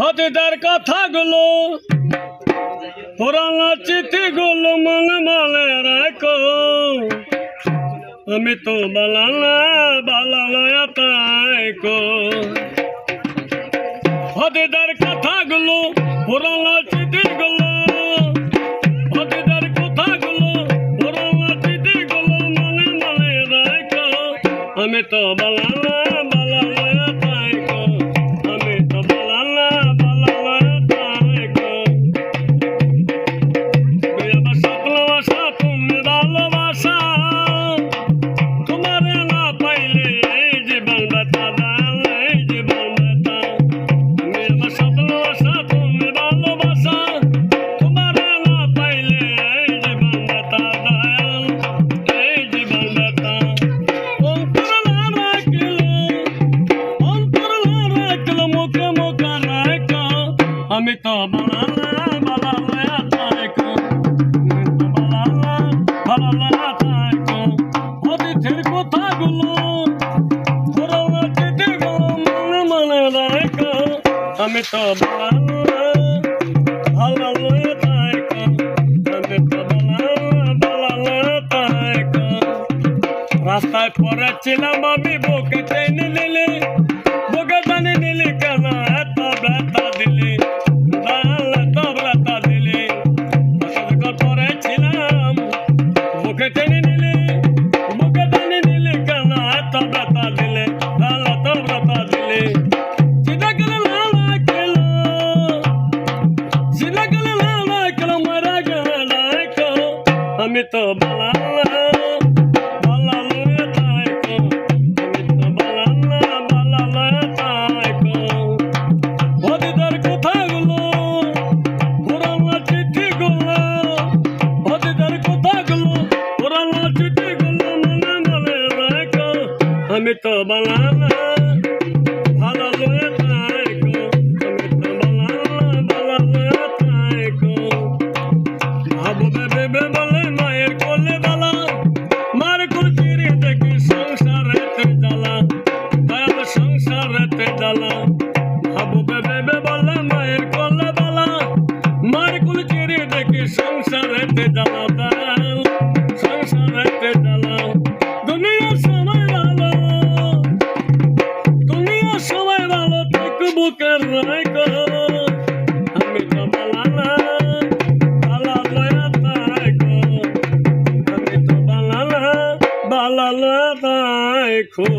হতিদার কথাগুলো, পুরানো চিঠিগুলো মনে রাখো। আমি তো বালালা বালালয়া পুরানো চিঠিগুলো, হতিদার কথাগুলো, পুরানো চিঠিগুলো মনে মনে রাখো। আমি তো বালালা আমি তো বালালা বালালা তাইকো অতিথির কথাগুলো পুরোনো চিঠিগুলো মনে মনে রাখো আমি তো তো বালালা বালালা তাইকো রাস্তায় পড়েছিলাম আমি বুকে টেনে নিলি আমি তো বালালা বালালা তাইকো আমি তো বালালা বালালা তাইকো হদিদার কথাগুলো, পুরানো চিঠিগুলো হদিদার কথাগুলো, পুরানো চিঠিগুলো মনে মনে রাখো। আমি তো বালালা সংসারেতে জ্বালা দয়াল সংসারেতে জ্বালা দুনিয়ার সময় ভালো দুনিয়ার সময় ভালো থেকে বুকের রাখো আমি তো বালালা বালালা তাইকো আমি তো বালালা বালালা তাইকো